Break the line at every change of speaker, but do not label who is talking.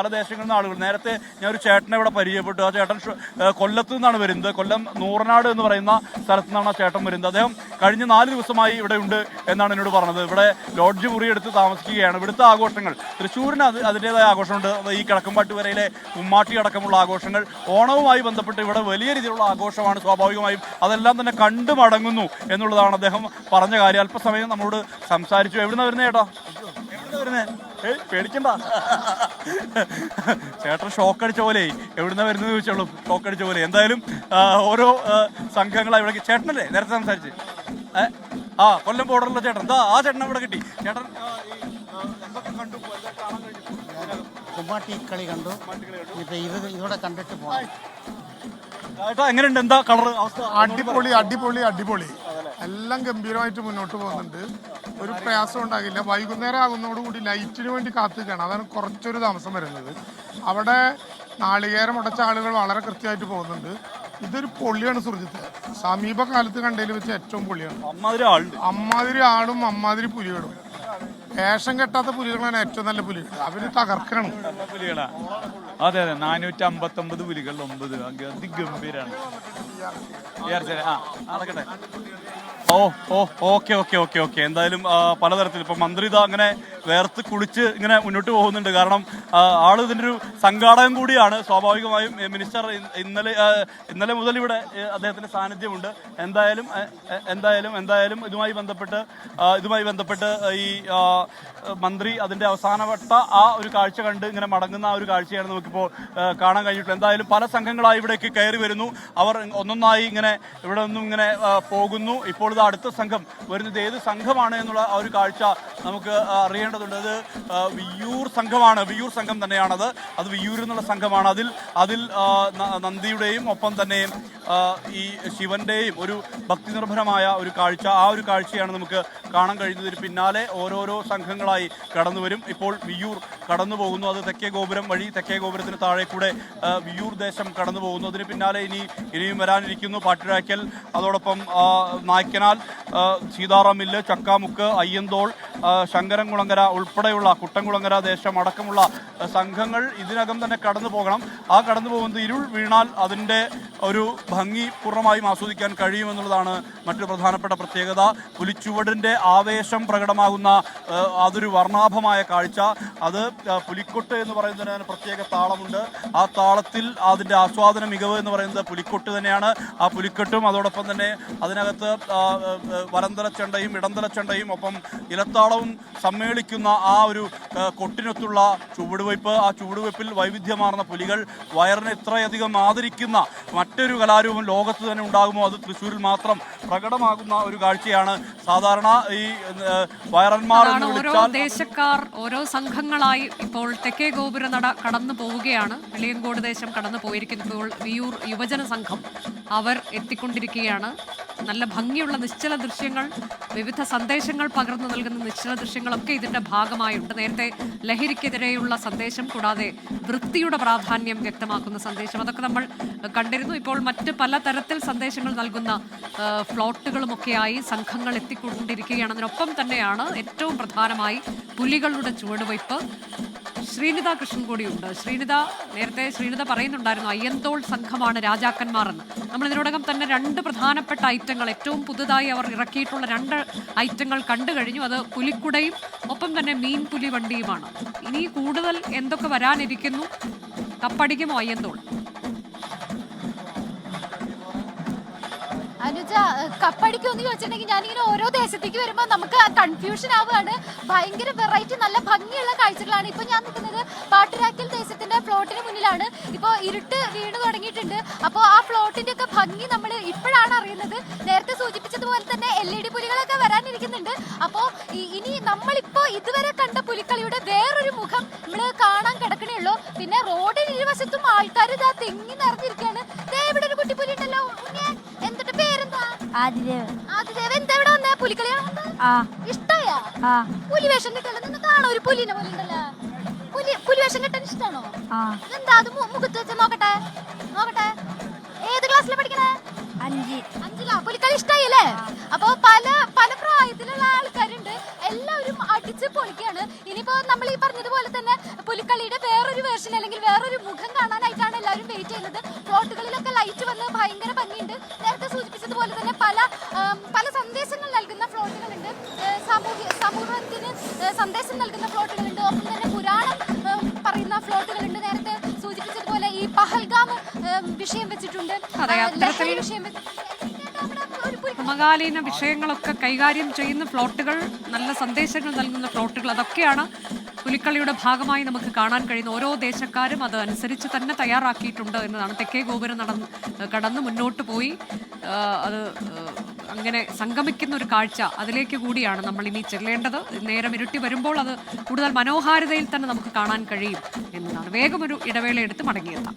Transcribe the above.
പല ദേശങ്ങളിൽ നിന്ന് ആളുകൾ. നേരത്തെ ഞാൻ ഒരു ചേട്ടനെ ഇവിടെ പരിചയപ്പെട്ടു. ആ ചേട്ടൻ കൊല്ലത്തു നിന്നാണ് വരുന്നത്. കൊല്ലം നൂറനാട് എന്ന് പറയുന്ന സ്ഥലത്ത് നിന്നാണ് ആ ചേട്ടൻ വരുന്നത്. അദ്ദേഹം കഴിഞ്ഞ നാല് ദിവസമായി ഇവിടെ ഉണ്ട് എന്നാണ് എന്നോട് പറഞ്ഞത്. ഇവിടെ ലോഡ്ജ് മുറിയെടുത്ത് താമസിക്കുകയാണ്. ഇവിടുത്തെ ആഘോഷങ്ങൾ തൃശ്ശൂരിന് അത് അതിന്റെതായ ആഘോഷമുണ്ട്. ഈ കിഴക്കമ്പാട്ട് വരയിലെ ഉമ്മാട്ടി അടക്കമുള്ള ആഘോഷങ്ങൾ ഓണവുമായി ബന്ധപ്പെട്ട് ഇവിടെ വലിയ രീതിയിലുള്ള ആഘോഷമാണ് സ്വാഭാവികമായും. അതെല്ലാം തന്നെ കണ്ടു മടങ്ങുന്നു എന്നുള്ളതാണ് അദ്ദേഹം പറഞ്ഞ കാര്യം. അല്പസമയം നമ്മളോട് സംസാരിച്ചു. എവിടുന്ന വരുന്നേ ചേട്ടാ? എവിടുന്ന വരുന്നേ? ഏയ് പേടിക്കണ്ട. ചേട്ടൻ ഷോക്ക് അടിച്ച പോലെ എവിടുന്ന വരുന്നത് ചോദിച്ചോളൂ. ഷോക്ക് അടിച്ച പോലെ. എന്തായാലും ഓരോ സംഘങ്ങൾ അവിടെ ഇവിടെ ചേട്ടനല്ലേ? നേരത്തെ സംസാരിച്ച്. ആ കൊല്ലം ബോർഡറിലെ ചേട്ടൻ. എന്താ ആ ചേട്ടൻ ഇവിടെ കിട്ടി. ചേട്ടൻ കണ്ടു? ഇപ്പോ? എന്താ കാണാൻ കഴിഞ്ഞു.
കുമ്മാട്ടി കളി കണ്ടു. ഇപ്പൊ ഇത് ഇതോടെ കണ്ടിട്ട് പോകാം
ചേട്ടാ എങ്ങനെയുണ്ട്? എന്താ കളർ അവസ്ഥ?
അടിപൊളി അടിപൊളി അടിപൊളി. എല്ലാം ഗംഭീരമായിട്ട് മുന്നോട്ട് പോകുന്നുണ്ട്. ഒരു പ്രയാസം ഉണ്ടാകില്ല. വൈകുന്നേരം ആകുന്നതോടുകൂടി ലൈറ്റിന് വേണ്ടി കാത്തുകയാണ് അതാണ് കുറച്ചൊരു താമസം വരുന്നത്. അവിടെ നാളികേരം ഉടച്ച ആളുകൾ വളരെ കൃത്യമായിട്ട് പോകുന്നുണ്ട്. ഇതൊരു പൊള്ളിയാണ് സുഹൃത്ത്. സമീപകാലത്ത് കണ്ടതിൽ വെച്ച് ഏറ്റവും പൊള്ളിയാണ്.
അമ്മാതിരി ആളും
അമ്മാതിരി പുലികളും. വേഷം കെട്ടാത്ത പുലികളാണ് ഏറ്റവും നല്ല പുലികൾ. അവർ തകർക്കണം
പുലികളാ. അതെ അതെ. നാനൂറ്റി അമ്പത്തി ഒമ്പത്. പുലികൾ ഒമ്പത് അതിഗംഭീരാണ് ഓ ഓ ഓക്കെ ഓക്കെ ഓക്കെ ഓക്കെ. എന്തായാലും പലതരത്തിൽ ഇപ്പൊ മന്ത്രി ഇതാ അങ്ങനെ വേർത്ത് കുളിച്ച് ഇങ്ങനെ മുന്നോട്ട് പോകുന്നുണ്ട്. കാരണം ആൾ ഇതിന്റെ ഒരു സംഘാടകം കൂടിയാണ്. സ്വാഭാവികമായും മിനിസ്റ്റർ ഇന്നലെ ഇന്നലെ മുതൽ ഇവിടെ അദ്ദേഹത്തിന്റെ സാന്നിധ്യമുണ്ട്. എന്തായാലും എന്തായാലും എന്തായാലും ഇതുമായി ബന്ധപ്പെട്ട് ഇതുമായി ബന്ധപ്പെട്ട് ഈ മന്ത്രി അതിന്റെ അവസാനവട്ട ആ ഒരു കാഴ്ച കണ്ട് ഇങ്ങനെ മടങ്ങുന്ന ആ ഒരു കാഴ്ചയാണ് നമുക്കിപ്പോൾ കാണാൻ കഴിഞ്ഞിട്ടുള്ളത്. എന്തായാലും പല സംഘങ്ങളായി ഇവിടേക്ക് കയറി വരുന്നു. അവർ ഒന്നൊന്നായി ഇങ്ങനെ ഇവിടെ നിന്നും ഇങ്ങനെ പോകുന്നു. ഇപ്പോൾ ഇത് അടുത്ത സംഘം വരുന്നത് ഏത് സംഘമാണ് എന്നുള്ള ആ ഒരു കാഴ്ച നമുക്ക് അറിയേണ്ടതുണ്ട്. അത് വിയൂർ സംഘമാണ്. വിയ്യൂർ സംഘം തന്നെയാണത്. അത് വിയൂർ എന്നുള്ള സംഘമാണ്. അതിൽ അതിൽ നന്ദിയുടെയും ഒപ്പം തന്നെ ഈ ശിവന്റെയും ഒരു ഭക്തി നിർഭരമായ ഒരു കാഴ്ച. ആ ഒരു കാഴ്ചയാണ് നമുക്ക് കാണാൻ കഴിയുന്നതിന് പിന്നാലെ ഓരോരോ സംഘങ്ങളായി കടന്നു വരും. ഇപ്പോൾ വിയൂർ കടന്നു പോകുന്നു. അത് തെക്കേ ഗോപുരം വഴി തെക്കേ ഗോപുരത്തിന് താഴെ കൂടെ വിയൂർ ദേശം കടന്നു പോകുന്നു. അതിന് പിന്നാലെ ഇനി ഇനിയും വരാനിരിക്കുന്നു പാട്ടിഴാക്കൽ അതോടൊപ്പം നായ്ക്കനാൽ ആ, സീതാറാം മില്ല് ചക്കാമുക്ക് അയ്യന്തോൾ ആ, ശങ്കരൻകുളങ്ങര ഉൾപ്പെടെയുള്ള കുട്ടൻകുളങ്ങര ദേശം അടക്കമുള്ള സംഘങ്ങൾ ഇതിനകം തന്നെ കടന്നു പോകണം. ആ കടന്നു പോകുന്നത് ഇരുൾ വീണാൽ അതിന്റെ ഒരു ഭംഗി പൂർണമായും ആസ്വദിക്കാൻ കഴിയുമെന്നുള്ളതാണ് മറ്റൊരു പ്രധാനപ്പെട്ട പ്രത്യേകത. പുലിച്ചുവടിന്റെ ആവേശം പ്രകടമാകുന്ന അതൊരു വർണാഭമായ കാഴ്ച. അത് പുലിക്കൊട്ട് എന്ന് പറയുന്നതിന് പ്രത്യേക താളമുണ്ട്. ആ താളത്തിൽ അതിന്റെ ആസ്വാദന മികവ് എന്ന് പറയുന്നത് പുലിക്കൊട്ട് തന്നെയാണ്. ആ പുലിക്കൊട്ടും അതോടൊപ്പം തന്നെ അതിനകത്ത് വരന്തല ചെണ്ടയും ഇടന്തല ചെണ്ടയും ഒപ്പം ഇലത്താളവും സമ്മേളിക്കുന്ന ആ ഒരു കൊട്ടിനൊത്തുള്ള ചുവടുവയ്പ് ആ ചുവടുവയ്പ്പിൽ വൈവിധ്യമാർന്ന പുലികൾ വയറിനെ ഇത്രയധികം ആദരിക്കുന്ന മറ്റൊരു കലാരൂപം ലോകത്ത് തന്നെ ഉണ്ടാകുമോ? അത് തൃശ്ശൂരിൽ മാത്രം പ്രകടമാകുന്ന ഒരു കാഴ്ചയാണ്. സാധാരണ ഈ വയറന്മാർ എന്ന്
ഓരോ
വിളിച്ചാൽ
ദേശക്കാർ ഓരോ സംഘങ്ങളായി ഇപ്പോൾ തെക്കേ ഗോപുര നട കടന്നു പോവുകയാണ്. വെളിയങ്കോട് ദേശം കടന്നു പോയിരിക്കുന്നു. ഇപ്പോൾ വിയൂർ യുവജന സംഘം അവർ എത്തിക്കൊണ്ടിരിക്കുകയാണ്. നല്ല ഭംഗിയുള്ള നിശ്ചല ദൃശ്യങ്ങൾ വിവിധ സന്ദേശങ്ങൾ പകർന്നു നൽകുന്ന നിശ്ചല ദൃശ്യങ്ങളൊക്കെ ഇതിന്റെ ഭാഗമായുണ്ട്. നേരത്തെ ലഹരിക്കെതിരെയുള്ള സന്ദേശം കൂടാതെ വൃത്തിയുടെ പ്രാധാന്യം വ്യക്തമാക്കുന്ന സന്ദേശം അതൊക്കെ നമ്മൾ കണ്ടിരുന്നു. ഇപ്പോൾ മറ്റ് പലതരത്തിൽ സന്ദേശങ്ങൾ നൽകുന്ന ഫ്ലോട്ടുകളുമൊക്കെയായി സംഘങ്ങൾ എത്തിക്കൊണ്ടിരിക്കുകയാണ്. അതിനൊപ്പം തന്നെയാണ് ഏറ്റവും പ്രധാനമായി പുലികളുടെ ചുവടുവയ്പ് ശ്രീനിത കൃഷ്ണൻ കൂടിയുണ്ട്. ശ്രീനിത നേരത്തെ ശ്രീനിത പറയുന്നുണ്ടായിരുന്നു അയ്യന്തോൾ സംഘമാണ് രാജാക്കന്മാർ എന്ന് നമ്മൾ ഇതിനോടകം തന്നെ രണ്ട് പ്രധാനപ്പെട്ട ഐറ്റങ്ങൾ ഏറ്റവും പുതുതായി അവർ ഇറക്കിയിട്ടുള്ള രണ്ട് ഐറ്റങ്ങൾ കണ്ടു കഴിഞ്ഞു. അത് പുലിക്കുടയും ഒപ്പം തന്നെ മീൻ പുലി വണ്ടിയുമാണ്. ഇനി കൂടുതൽ എന്തൊക്കെ വരാനിരിക്കുന്നു? കപ്പടിക്കുമോ അയ്യന്തോൾ?
അനുജ കപ്പടിക്കുമെന്ന് ചോദിച്ചിട്ടുണ്ടെങ്കിൽ ഞാനിങ്ങനെ ഓരോ ദേശത്തേക്ക് വരുമ്പോൾ നമുക്ക് കൺഫ്യൂഷൻ ആവുകയാണ്. ഭയങ്കര വെറൈറ്റി നല്ല ഭംഗിയുള്ള കാഴ്ചകളാണ്. ഇപ്പൊ ഞാൻ നിൽക്കുന്നത് പാട്ടുരാക്കൽ ദേശത്തിന്റെ ഫ്ലോട്ടിന് മുന്നിലാണ്. ഇപ്പോൾ ഇരുട്ട് വീണ് തുടങ്ങിയിട്ടുണ്ട്. അപ്പോൾ ആ ഫ്ലോട്ടിന്റെ ഒക്കെ ഭംഗി നമ്മൾ ഇപ്പോഴാണ് അറിയുന്നത്. നേരത്തെ സൂചിപ്പിച്ചതുപോലെ തന്നെ എൽ ഇ ഡി പുലികളൊക്കെ വരാനിരിക്കുന്നുണ്ട്. അപ്പോൾ ഇനി നമ്മളിപ്പോ ഇതുവരെ കണ്ട പുലിക്കളിയുടെ വേറൊരു മുഖം നമ്മൾ കാണാൻ കിടക്കണേ ഉള്ളൂ. പിന്നെ റോഡിന് ഇരുവശത്തും ആൾക്കാർ ഇതാ തെങ്ങി നിറഞ്ഞിരിക്കുകയാണ്. പേരെന്താ
ആദിദേവ്
ആദിദേവ് എന്താ ഇവിടെ വന്നേ പുലിക്കളിയാണ് വന്നേ?
ആ.
ഇഷ്ടായാ?
ആ.
പുലി വേഷം കിട്ടല്ലോ നിങ്ങൾക്ക് കാണോ ഒരു പുലിനെ പോലെ ഉണ്ടല്ലോ. പുലി പുലി വേഷം കെട്ടാൻ ഇഷ്ടാണോ?
ആ.
എന്താ അത് മു- മുഖത്ത് വെച്ച് നോക്കട്ടെ. നോക്കട്ടെ. ഏത് പഠിക്കണേ?
അഞ്ച്.
അഞ്ചിലാ? പുലിക്കളി അപ്പൊ പല പല പ്രായത്തിലുള്ള ആൾക്കാരുണ്ട്. എല്ലാവരും അടിച്ച് പൊളിക്കാണ് ഇനിയിപ്പോ നമ്മൾ ഈ പറഞ്ഞതുപോലെ തന്നെ പുലിക്കളിയുടെ വേറൊരു വേർഷൻ അല്ലെങ്കിൽ വേറൊരു മുഖം കാണാനായിട്ടാണ് എല്ലാവരും വെയിറ്റ് ചെയ്യുന്നത്. പ്ലോട്ടുകളിലൊക്കെ ലൈറ്റ് വന്ന് ഭയങ്കര ഭംഗിയുണ്ട്. നേരത്തെ സൂചിപ്പിച്ചതുപോലെ വിഷയം വെച്ചിട്ടുണ്ട്.
അതെ,
വിഷയം
സമകാലീന വിഷയങ്ങളൊക്കെ കൈകാര്യം ചെയ്യുന്ന ഫ്ലോട്ടുകൾ നല്ല സന്ദേശങ്ങൾ നൽകുന്ന ഫ്ലോട്ടുകൾ അതൊക്കെയാണ് പുലിക്കളിയുടെ ഭാഗമായി നമുക്ക് കാണാൻ കഴിയുന്ന ഓരോ ദേശക്കാരും അതനുസരിച്ച് അനുസരിച്ച് തന്നെ തയ്യാറാക്കിയിട്ടുണ്ട് എന്നതാണ്. തെക്കേ ഗോപുരം നടന്ന് കടന്ന് മുന്നോട്ട് പോയി. അത് അങ്ങനെ സംഗമിക്കുന്ന ഒരു കാഴ്ച അതിലേക്ക് കൂടിയാണ് നമ്മൾ ഇനി ചെല്ലേണ്ടത്. നേരം ഇരുട്ടി വരുമ്പോൾ അത് കൂടുതൽ മനോഹാരിതയിൽ തന്നെ നമുക്ക് കാണാൻ കഴിയും എന്നതാണ്. വേഗം ഒരു ഇടവേള എടുത്ത് മടങ്ങിയെത്താം.